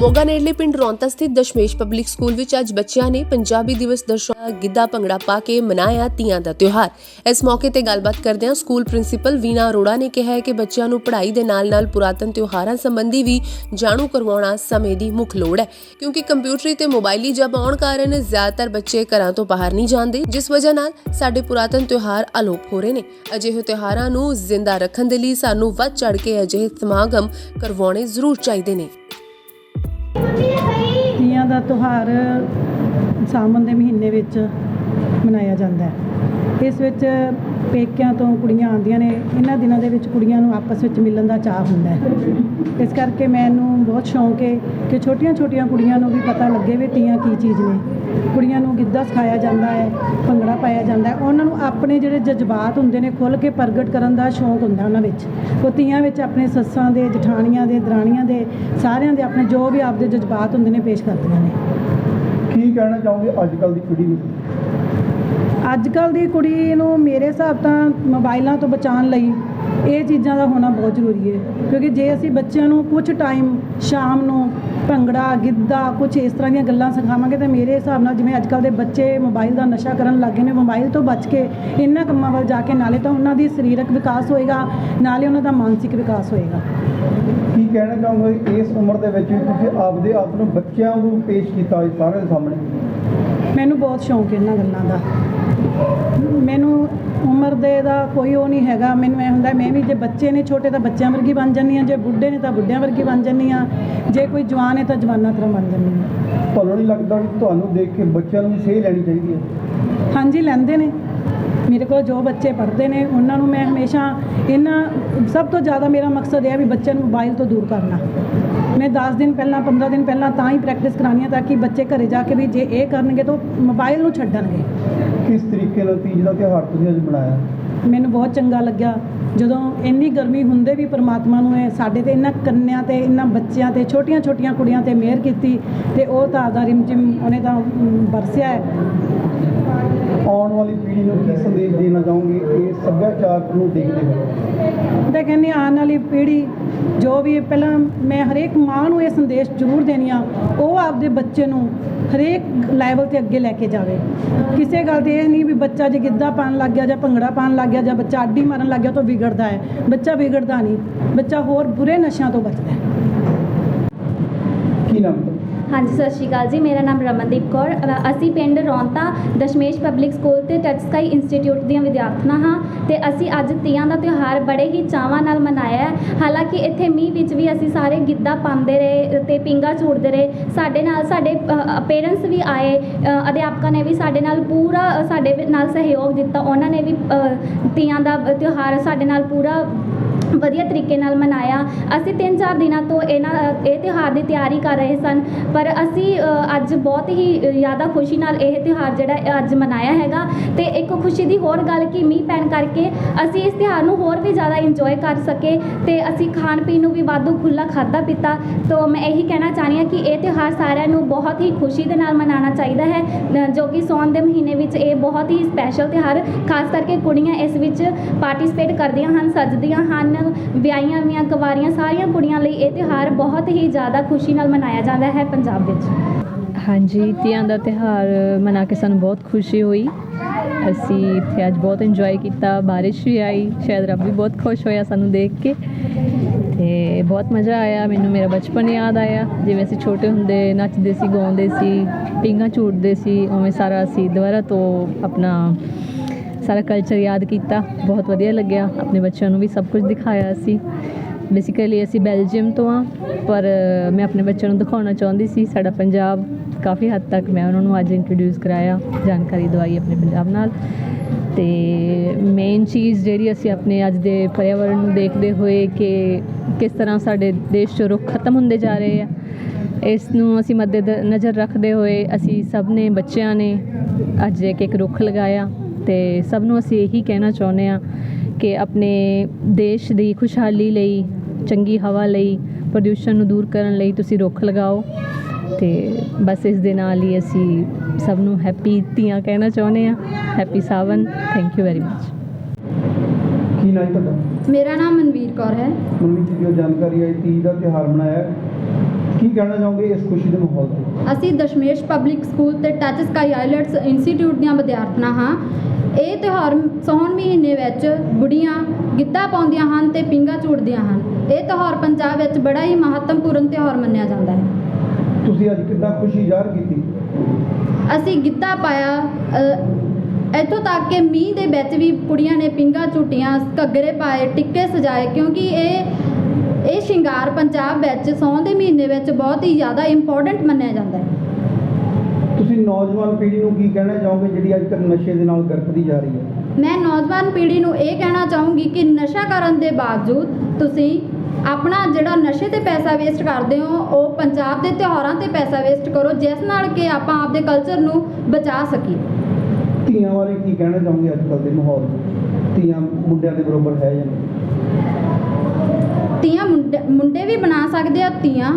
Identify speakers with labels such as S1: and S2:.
S1: ਮੋਗਾ ਨੇੜਲੇ ਪਿੰਡ ਰੌਂਤਾ ਸਥਿਤ ਦਸ਼ਮੇਸ਼ ਪਬਲਿਕ ਸਕੂਲ ਵਿੱਚ ਅੱਜ ਬੱਚਿਆਂ ਨੇ ਪੰਜਾਬੀ ਦਿਵਸ ਦਰਸਾਉਂਦਾ ਗਿੱਧਾ ਭੰਗੜਾ ਪਾ ਕੇ ਮਨਾਇਆ ਤੀਆਂ ਦਾ ਤਿਉਹਾਰ। ਇਸ ਮੌਕੇ ਤੇ ਗੱਲਬਾਤ ਕਰਦਿਆਂ ਸਕੂਲ ਪ੍ਰਿੰਸੀਪਲ ਵੀਨਾ ਅਰੋੜਾ ਨੇ ਕਿਹਾ ਕਿ ਬੱਚਿਆਂ ਨੂੰ ਪੜ੍ਹਾਈ ਦੇ ਨਾਲ-ਨਾਲ ਪੁਰਾਤਨ ਤਿਉਹਾਰਾਂ ਸੰਬੰਧੀ ਵੀ ਜਾਣੂ ਕਰਵਾਉਣਾ ਸਮੇਂ ਦੀ ਮੁੱਖ ਲੋੜ ਹੈ, ਕਿਉਂਕਿ ਕੰਪਿਊਟਰੀ ਤੇ ਮੋਬਾਈਲੀ ਜਬ ਆਉਣ ਕਾਰਨ ਜ਼ਿਆਦਾਤਰ ਬੱਚੇ ਘਰਾਂ ਤੋਂ ਬਾਹਰ ਨਹੀਂ ਜਾਂਦੇ, ਜਿਸ ਵਜ੍ਹਾ ਨਾਲ ਸਾਡੇ ਪੁਰਾਤਨ ਤਿਉਹਾਰ ਅਲੋਪ ਹੋ ਰਹੇ ਨੇ। ਅਜਿਹੇ ਤਿਉਹਾਰਾਂ ਨੂੰ ਜ਼ਿੰਦਾ ਰੱਖਣ ਦੇ ਲਈ ਸਾਨੂੰ ਵੱਧ ਚੜ ਕੇ ਅਜਿਹੇ ਸਮਾਗਮ ਕਰਵਾਉਣੇ ਜ਼ਰੂਰ ਚਾਹੀਦੇ ਨੇ।
S2: ਤਿਉਹਾਰ ਸਾਵਣ ਦੇ ਮਹੀਨੇ ਵਿੱਚ ਮਨਾਇਆ ਜਾਂਦਾ ਹੈ। ਇਸ ਵਿੱਚ ਪੇਕਿਆਂ ਤੋਂ ਕੁੜੀਆਂ ਆਉਂਦੀਆਂ ਨੇ। ਇਹਨਾਂ ਦਿਨਾਂ ਦੇ ਵਿੱਚ ਕੁੜੀਆਂ ਨੂੰ ਆਪਸ ਵਿੱਚ ਮਿਲਣ ਦਾ ਚਾਅ ਹੁੰਦਾ ਹੈ। ਇਸ ਕਰਕੇ ਮੈਨੂੰ ਬਹੁਤ ਸ਼ੌਂਕ ਹੈ ਕਿ ਛੋਟੀਆਂ-ਛੋਟੀਆਂ ਕੁੜੀਆਂ ਨੂੰ ਵੀ ਪਤਾ ਲੱਗੇ ਵੀ ਤੀਆਂ ਕੀ ਚੀਜ਼ ਨੇ। ਕੁੜੀਆਂ ਨੂੰ ਗਿੱਧਾ ਸਿਖਾਇਆ ਜਾਂਦਾ ਹੈ, ਭੰਗੜਾ ਪਾਇਆ ਜਾਂਦਾ ਹੈ। ਉਹਨਾਂ ਨੂੰ ਆਪਣੇ ਜਿਹੜੇ ਜਜ਼ਬਾਤ ਹੁੰਦੇ ਨੇ, ਖੁੱਲ੍ਹ ਕੇ ਪ੍ਰਗਟ ਕਰਨ ਦਾ ਸ਼ੌਂਕ ਹੁੰਦਾ ਉਹਨਾਂ ਵਿੱਚ। ਉਹ ਤੀਆਂ ਵਿੱਚ ਆਪਣੇ ਸੱਸਾਂ ਦੇ, ਜਠਾਣੀਆਂ ਦੇ, ਦਰਾਣੀਆਂ ਦੇ, ਸਾਰਿਆਂ ਦੇ ਆਪਣੇ ਜੋ ਵੀ ਆਪਦੇ ਜਜ਼ਬਾਤ ਹੁੰਦੇ ਨੇ, ਪੇਸ਼ ਕਰਦੀਆਂ ਨੇ।
S3: ਕੀ ਕਹਿਣਾ ਚਾਹੋਗੇ ਅੱਜ ਕੱਲ ਦੀ ਪੀੜ੍ਹੀ ਨੂੰ?
S2: ਅੱਜ ਕੱਲ ਦੀ ਕੁੜੀ ਨੂੰ ਮੇਰੇ ਹਿਸਾਬ ਤਾਂ ਮੋਬਾਈਲਾਂ ਤੋਂ ਬਚਾਉਣ ਲਈ ਇਹ ਚੀਜ਼ਾਂ ਦਾ ਹੋਣਾ ਬਹੁਤ ਜ਼ਰੂਰੀ ਹੈ। ਕਿਉਂਕਿ ਜੇ ਅਸੀਂ ਬੱਚਿਆਂ ਨੂੰ ਕੁਝ ਟਾਈਮ ਸ਼ਾਮ ਨੂੰ ਭੰਗੜਾ ਗਿੱਧਾ ਕੁਝ ਇਸ ਤਰ੍ਹਾਂ ਦੀਆਂ ਗੱਲਾਂ ਸਿਖਾਵਾਂਗੇ ਤਾਂ ਮੇਰੇ ਹਿਸਾਬ ਨਾਲ ਜਿਵੇਂ ਅੱਜ ਕੱਲ ਦੇ ਬੱਚੇ ਮੋਬਾਈਲ ਦਾ ਨਸ਼ਾ ਕਰਨ ਲੱਗੇ ਨੇ ਮੋਬਾਈਲ ਤੋਂ ਬਚ ਕੇ ਇਹਨਾਂ ਕੰਮਾਂ ਵੱਲ ਜਾ ਕੇ ਨਾਲੇ ਤਾਂ ਉਹਨਾਂ ਦੀ ਸਰੀਰਕ ਵਿਕਾਸ ਹੋਏਗਾ ਨਾਲੇ ਉਹਨਾਂ ਦਾ ਮਾਨਸਿਕ ਵਿਕਾਸ ਹੋਏਗਾ।
S3: ਕੀ ਕਹਿਣਾ ਚਾਹੋਗੇ ਇਸ ਉਮਰ ਦੇ ਵਿੱਚ ਵੀ ਤੁਸੀਂ ਆਪਦੇ ਆਪ ਨੂੰ ਬੱਚਿਆਂ ਨੂੰ ਪੇਸ਼ ਕੀਤਾ ਸਾਰਿਆਂ ਦੇ ਸਾਹਮਣੇ?
S2: ਮੈਨੂੰ ਬਹੁਤ ਸ਼ੌਂਕ ਹੈ ਇਹਨਾਂ ਗੱਲਾਂ ਦਾ। ਮੈਨੂੰ ਉਮਰ ਦੇ ਦਾ ਕੋਈ ਉਹ ਨਹੀਂ ਹੈਗਾ। ਮੈਨੂੰ ਇਹ ਹੁੰਦਾ ਮੈਂ ਵੀ ਜੇ ਬੱਚੇ ਨੇ ਛੋਟੇ ਤਾਂ ਬੱਚਿਆਂ ਵਰਗੀ ਬਣ ਜਾਂਦੀ ਹਾਂ ਜੇ ਬੁੱਢੇ ਨੇ ਤਾਂ ਬੁੱਢਿਆਂ ਵਰਗੀ ਬਣ ਜਾਂਦੀ ਹਾਂ ਜੇ ਕੋਈ ਜਵਾਨ ਹੈ ਤਾਂ ਜਵਾਨਾਂ ਤਰ੍ਹਾਂ ਬਣ ਜਾਂਦੀ ਹਾਂ।
S3: ਤੁਹਾਨੂੰ ਨਹੀਂ ਲੱਗਦਾ ਵੀ ਤੁਹਾਨੂੰ ਦੇਖ ਕੇ ਬੱਚਿਆਂ ਨੂੰ ਵੀ ਸੇਹ ਲੈਣੀ ਚਾਹੀਦੀ ਹੈ?
S2: ਹਾਂਜੀ ਲੈਂਦੇ ਨੇ। ਮੇਰੇ ਕੋਲ ਜੋ ਬੱਚੇ ਪੜ੍ਹਦੇ ਨੇ ਉਹਨਾਂ ਨੂੰ ਮੈਂ ਹਮੇਸ਼ਾ ਇਹਨਾਂ ਸਭ ਤੋਂ ਜ਼ਿਆਦਾ ਮੇਰਾ ਮਕਸਦ ਇਹ ਹੈ ਵੀ ਬੱਚਿਆਂ ਨੂੰ ਮੋਬਾਈਲ ਤੋਂ ਦੂਰ ਕਰਨਾ। ਮੈਂ 10 ਦਿਨ ਪਹਿਲਾਂ 15 ਦਿਨ ਪਹਿਲਾਂ ਤਾਂ ਹੀ ਪ੍ਰੈਕਟਿਸ ਕਰਾਉਣੀ ਹੈ ਤਾਂ ਕਿ ਬੱਚੇ ਘਰੇ ਜਾ ਕੇ ਵੀ ਜੇ ਇਹ ਕਰਨਗੇ ਤਾਂ ਉਹ ਮੋਬਾਈਲ ਨੂੰ ਛੱਡਣਗੇ।
S3: ਕਿਸ ਤਰੀਕੇ ਨਾਲ ਤੀਜ ਦਾ ਤਿਉਹਾਰ ਤੁਸੀਂ ਅੱਜ ਮਨਾਇਆ?
S2: ਮੈਨੂੰ ਬਹੁਤ ਚੰਗਾ ਲੱਗਿਆ। ਜਦੋਂ ਇੰਨੀ ਗਰਮੀ ਹੁੰਦੇ ਵੀ ਪ੍ਰਮਾਤਮਾ ਨੂੰ ਇਹ ਸਾਡੇ ਤੇ ਇਹਨਾਂ ਕੰਨਿਆਂ ਤੇ ਇਹਨਾਂ ਬੱਚਿਆਂ ਤੇ ਛੋਟੀਆਂ ਛੋਟੀਆਂ ਕੁੜੀਆਂ ਤੇ ਮਿਹਰ ਕੀਤੀ ਤੇ ਉਹ ਤਾਂ ਆਦਾ ਰਿਮਝਿਮ ਉਹਨੇ ਤਾਂ ਅਮ, ਬਰਸਿਆ ਹੈ
S3: ਆਉਣ ਵਾਲੀ ਪੀੜ੍ਹੀ ਨੂੰ ਕੀ ਸੰਦੇਸ਼ ਦੇਣਾ ਚਾਹੋਗੇ ਇਹ ਸੱਭਿਆਚਾਰ ਨੂੰ ਦੇਖਦੇ ਹੋਏ।
S2: ਤਾਂ ਕਹਿੰਦੇ ਆਉਣ ਵਾਲੀ ਪੀੜ੍ਹੀ ਜੋ ਵੀ ਹੈ, ਪਹਿਲਾਂ ਮੈਂ ਹਰੇਕ ਮਾਂ ਨੂੰ ਇਹ ਸੰਦੇਸ਼ ਜ਼ਰੂਰ ਦੇਣੀ ਆ ਉਹ ਆਪਦੇ ਬੱਚੇ ਨੂੰ ਹਰੇਕ ਲੈਵਲ ਤੇ ਅੱਗੇ ਲੈ ਕੇ ਜਾਵੇ। ਕਿਸੇ ਗੱਲ ਤੇ ਇਹ ਨਹੀਂ ਵੀ ਬੱਚਾ ਜੇ ਗਿੱਧਾ ਪਾਣ ਲੱਗ ਗਿਆ ਜਾਂ ਭੰਗੜਾ ਪਾਣ ਲੱਗ ਗਿਆ ਜਾਂ ਬੱਚਾ ਅੱਡੀ ਮਾਰਨ ਲੱਗ ਗਿਆ ਤਾਂ ਵਿਗੜਦਾ ਹੈ। ਬੱਚਾ ਵਿਗੜਦਾ ਨਹੀਂ। ਬੱਚਾ ਹੋਰ ਬੁਰੇ ਨਸ਼ਿਆਂ ਤੋਂ ਬਚਦਾ ਹੈ।
S3: ਕੀ ਨਾਮ?
S4: ਹਾਂਜੀ ਸਤਿ ਸ਼੍ਰੀ ਅਕਾਲ ਜੀ। ਮੇਰਾ ਨਾਮ ਰਮਨਦੀਪ ਕੌਰ। ਅ- ਅਸੀਂ ਪਿੰਡ ਰੌਂਤਾ ਦਸ਼ਮੇਸ਼ ਪਬਲਿਕ ਸਕੂਲ ਤੇ ਟੱਚ ਸਕਾਈ ਇੰਸਟੀਚਿਊਟ ਦੀਆਂ ਵਿਦਿਆਰਥਣਾਂ ਹਾਂ ਤੇ ਅਸੀਂ ਅੱਜ ਤੀਆਂ ਦਾ ਤਿਉਹਾਰ ਬੜੇ ਹੀ ਚਾਵਾਂ ਨਾਲ ਮਨਾਇਆ ਹੈ। ਹਾਲਾਂਕਿ ਇੱਥੇ ਮੀਂਹ ਵਿੱਚ ਵੀ ਅਸੀਂ ਸਾਰੇ ਗਿੱਧਾ ਪਾਉਂਦੇ ਰਹੇ ਤੇ ਪਿੰਗਾ ਝੂਟਦੇ ਰਹੇ। ਸਾਡੇ ਨਾਲ ਸਾਡੇ ਪੇਰੈਂਟਸ ਵੀ ਆਏ ਅ, ਅਧਿਆਪਕਾਂ ਨੇ ਵੀ ਸਾਡੇ ਨਾਲ ਪੂਰਾ ਅ, ਸਾਡੇ ਨਾਲ ਸਹਿਯੋਗ ਦਿੱਤਾ। ਉਹਨਾਂ ਨੇ ਵੀ ਅ, ਤੀਆਂ ਦਾ ਤਿਉਹਾਰ ਸਾਡੇ ਨਾਲ ਪੂਰਾ ਵਧੀਆ ਤਰੀਕੇ ਨਾਲ ਮਨਾਇਆ। ਅਸੀਂ 3-4 ਦਿਨਾਂ ਤੋਂ ਇਹਨਾਂ, ਇਹ ਤਿਉਹਾਰ ਦੀ ਤਿਆਰੀ ਕਰ ਰਹੇ ਸਨ। ਪਰ ਅਸੀਂ ਅੱਜ ਬਹੁਤ ਹੀ ਜ਼ਿਆਦਾ ਖੁਸ਼ੀ ਨਾਲ ਇਹ ਤਿਉਹਾਰ ਜਿਹੜਾ ਅੱਜ ਮਨਾਇਆ ਹੈਗਾ। ਤੇ ਇੱਕ ਖੁਸ਼ੀ ਦੀ ਹੋਰ ਗੱਲ ਕਿ ਮੀਂਹ ਪੈਣ ਕਰਕੇ ਅਸੀਂ ਇਸ ਤਿਉਹਾਰ ਨੂੰ ਹੋਰ ਵੀ ਜ਼ਿਆਦਾ ਇੰਜੋਏ ਕਰ ਸਕੇ ਤੇ ਅਸੀਂ ਖਾਣ ਪੀਣ ਨੂੰ ਵੀ ਵਾਧੂ ਖੁੱਲਾ ਖਾਦਾ ਪੀਤਾ। ਤੋਂ ਮੈਂ ਇਹੀ ਕਹਿਣਾ ਚਾਹੁੰਦੀ ਹਾਂ ਕਿ ਇਹ ਤਿਉਹਾਰ ਸਾਰਿਆਂ ਨੂੰ ਬਹੁਤ ਹੀ ਖੁਸ਼ੀ ਦੇ ਨਾਲ ਮਨਾਉਣਾ ਚਾਹੀਦਾ ਹੈ। ਜੋ ਕਿ ਸੌਣ ਦੇ ਮਹੀਨੇ ਵਿੱਚ ਇਹ ਬਹੁਤ ਹੀ ਸਪੈਸ਼ਲ ਤਿਉਹਾਰ, ਖਾਸ ਕਰਕੇ ਕੁੜੀਆਂ ਇਸ ਵਿੱਚ ਪਾਰਟਿਸਿਪੇਟ ਕਰਦੀਆਂ ਹਨ, ਸੱਜਦੀਆਂ ਹਨ। ਵਿਆਹੀਆਂ ਵੀਆਂ ਕੁਵਾਰੀਆਂ ਸਾਰੀਆਂ ਕੁੜੀਆਂ ਲਈ ਇਹ ਤਿਉਹਾਰ ਬਹੁਤ ਹੀ ਜ਼ਿਆਦਾ ਖੁਸ਼ੀ ਨਾਲ ਮਨਾਇਆ ਜਾਂਦਾ ਹੈ ਪੰਜਾਬ ਵਿੱਚ।
S5: ਹਾਂਜੀ, ਤੀਆਂ ਦਾ ਤਿਉਹਾਰ ਮਨਾ ਕੇ ਸਾਨੂੰ ਬਹੁਤ ਖੁਸ਼ੀ ਹੋਈ। ਅਸੀਂ ਇੱਥੇ ਅੱਜ ਬਹੁਤ ਇੰਜੋਏ ਕੀਤਾ, ਬਾਰਿਸ਼ ਵੀ ਆਈ, ਸ਼ਾਇਦ ਰੱਬ ਵੀ ਬਹੁਤ ਖੁਸ਼ ਹੋਇਆ ਸਾਨੂੰ ਦੇਖ ਕੇ। ਤੇ ਬਹੁਤ ਮਜ਼ਾ ਆਇਆ, ਮੈਨੂੰ ਮੇਰਾ ਬਚਪਨ ਯਾਦ ਆਇਆ। ਜਿਵੇਂ ਅਸੀਂ ਛੋਟੇ ਹੁੰਦੇ ਨੱਚਦੇ ਸੀ, ਗਾਉਂਦੇ ਸੀ ਪਿੰਗਾ ਝੂਟਦੇ ਸੀ, ਉਵੇਂ ਸਾਰਾ ਅਸੀਂ ਦੁਬਾਰਾ ਤੋਂ ਆਪਣਾ ਸਾਰਾ ਕਲਚਰ ਯਾਦ ਕੀਤਾ। ਬਹੁਤ ਵਧੀਆ ਲੱਗਿਆ। ਆਪਣੇ ਬੱਚਿਆਂ ਨੂੰ ਵੀ ਸਭ ਕੁਝ ਦਿਖਾਇਆ ਅਸੀਂ ਬੇਸਿਕਲੀ ਅਸੀਂ ਬੈਲਜੀਅਮ ਤੋਂ ਆ, ਪਰ ਮੈਂ ਆਪਣੇ ਬੱਚਿਆਂ ਨੂੰ ਦਿਖਾਉਣਾ ਚਾਹੁੰਦੀ ਸੀ। ਸਾਡਾ ਪੰਜਾਬ ਕਾਫੀ ਹੱਦ ਤੱਕ ਮੈਂ ਉਹਨਾਂ ਨੂੰ ਅੱਜ ਇੰਟਰੋਡਿਊਸ ਕਰਾਇਆ। ਜਾਣਕਾਰੀ ਦਵਾਈ ਆਪਣੇ ਪੰਜਾਬ ਨਾਲ। ਤੇ ਮੇਨ ਚੀਜ਼ ਜਿਹੜੀ ਅਸੀਂ ਆਪਣੇ ਅੱਜ ਦੇ ਪਰਿਆਵਰਣ ਨੂੰ ਦੇਖਦੇ ਹੋਏ ਕਿ ਕਿਸ ਤਰ੍ਹਾਂ ਸਾਡੇ ਦੇਸ਼ 'ਚੋਂ ਰੁੱਖ ਖਤਮ ਹੁੰਦੇ ਜਾ ਰਹੇ ਆ, ਇਸ ਨੂੰ ਅਸੀਂ ਮੱਦੇ ਨਜ਼ਰ ਰੱਖਦੇ ਹੋਏ ਅਸੀਂ ਸਭ ਨੇ, ਬੱਚਿਆਂ ਨੇ ਅੱਜ ਇੱਕ ਇੱਕ ਰੁੱਖ ਲਗਾਇਆ। ਤੇ ਸਭ ਨੂੰ ਅਸੀਂ ਇਹੀ ਕਹਿਣਾ ਚਾਹੁੰਦੇ ਆ ਕਿ ਆਪਣੇ ਦੇਸ਼ ਦੀ ਖੁਸ਼ਹਾਲੀ ਲਈ ਚੰਗੀ ਹਵਾ ਲਈ ਪ੍ਰਦੂਸ਼ਣ ਨੂੰ ਦੂਰ ਕਰਨ ਲਈ ਤੁਸੀਂ ਰੁੱਖ ਲਗਾਓ ਤੇ ਬਸ ਇਸ ਦੇ ਨਾਲ ਹੀ ਅਸੀਂ ਸਭ ਨੂੰ ਹੈਪੀ ਤੀਆਂ ਕਹਿਣਾ ਚਾਹੁੰਦੇ ਆ happy Sawan. Thank you very much
S3: ਕੀ ਨਾਮ ਤੁਹਾਡਾ?
S6: ਮੇਰਾ ਨਾਮ ਮਨਵੀਰ ਕੌਰ ਹੈ।
S3: ਮੰਮੀ ਜੀ ਦੀ ਜਾਣਕਾਰੀ ਹੈ ਤੀਜ ਦਾ ਤਿਉਹਾਰ ਮਨਾਇਆ। ਕੀ ਕਹਿਣਾ ਚਾਹੋਗੇ ਇਸ ਖੁਸ਼ੀ ਦੇ ਮਾਹੌਲ 'ਤੇ?
S6: ਅਸੀਂ ਦਸ਼ਮੇਸ਼ ਪਬਲਿਕ ਸਕੂਲ ਤੇ ਟੱਚ ਸਕਾਈ ਆਈਲੈਟਸ ਇੰਸਟੀਚਿਊਟ ਦੀਆਂ ਵਿਦਿਆਰਥਣਾਂ ਹਾਂ। ਇਹ ਤਿਉਹਾਰ ਸਾਉਣ ਮਹੀਨੇ ਵਿੱਚ ਬੁੜੀਆਂ ਗਿੱਧਾ ਪਾਉਂਦੀਆਂ ਹਨ ਤੇ ਪਿੰਗਾ ਝੂਟਦੀਆਂ ਹਨ। ਇਹ ਤਿਉਹਾਰ ਪੰਜਾਬ ਵਿੱਚ ਬੜਾ ਹੀ ਮਹੱਤਵਪੂਰਨ ਤਿਉਹਾਰ ਮੰਨਿਆ ਜਾਂਦਾ ਹੈ।
S3: ਤੁਸੀਂ ਅੱਜ ਕਿੱਦਾਂ ਖੁਸ਼ੀ ਜ਼ਾਹਰ ਕੀਤੀ?
S6: ਅਸੀਂ ਗਿੱਧਾ ਪਾਇਆ ਇੱਥੋਂ ਤੱਕ ਕਿ ਮੀਂਹ ਦੇ ਵਿੱਚ ਵੀ ਕੁੜੀਆਂ ਨੇ ਪਿੰਗਾ ਝੂਟੀਆਂ ਘੱਗਰੇ ਪਾਏ ਟਿੱਕੇ ਸਜਾਏ ਕਿਉਂਕਿ ਇਹ ਇਹ ਸ਼ਿੰਗਾਰ ਪੰਜਾਬ ਵਿੱਚ ਸਾਉਣ ਦੇ ਮਹੀਨੇ ਵਿੱਚ ਬਹੁਤ ਹੀ ਜ਼ਿਆਦਾ ਇੰਪੋਰਟੈਂਟ ਮੰਨਿਆ ਜਾਂਦਾ ਹੈ।
S3: ਤੁਸੀਂ ਨੌਜਵਾਨ ਪੀੜ੍ਹੀ ਨੂੰ ਕੀ ਕਹਿਣਾ ਚਾਹੋਗੇ ਜਿਹੜੀ ਅੱਜ ਕੱਲ੍ਹ ਨਸ਼ੇ ਦੇ ਨਾਲ ਗਰਕਦੀ ਜਾ ਰਹੀ ਹੈ?
S6: ਮੈਂ ਨੌਜਵਾਨ ਪੀੜ੍ਹੀ ਨੂੰ ਇਹ ਕਹਿਣਾ ਚਾਹੂੰਗੀ ਕਿ ਨਸ਼ਾ ਕਰਨ ਦੇ ਬਾਵਜੂਦ ਤੁਸੀਂ ਆਪਣਾ ਜਿਹੜਾ ਨਸ਼ੇ ਤੇ ਪੈਸਾ ਵੇਸਟ ਕਰਦੇ ਹੋ ਉਹ ਪੰਜਾਬ ਦੇ ਤਿਉਹਾਰਾਂ ਤੇ ਪੈਸਾ ਵੇਸਟ ਕਰੋ ਜਿਸ ਨਾਲ ਕਿ ਆਪਾਂ ਆਪਦੇ ਕਲਚਰ ਨੂੰ ਬਚਾ ਸਕੀਏ।
S3: ਧੀਆਂ ਬਾਰੇ ਕੀ ਕਹਿਣਾ ਚਾਹੋਗੇ ਅੱਜ ਕੱਲ੍ਹ ਦੇ ਮਾਹੌਲ? 'ਚ ਧੀਆਂ ਮੁੰਡਿਆਂ ਦੇ ਬਰਾਬਰ ਹੈ ਜਾਂ ਨਹੀਂ?
S6: ਤੀਆਂ ਮੁੰਡੇ ਮੁੰਡੇ ਵੀ ਬਣਾ ਸਕਦੇ ਆ ਤੀਆਂ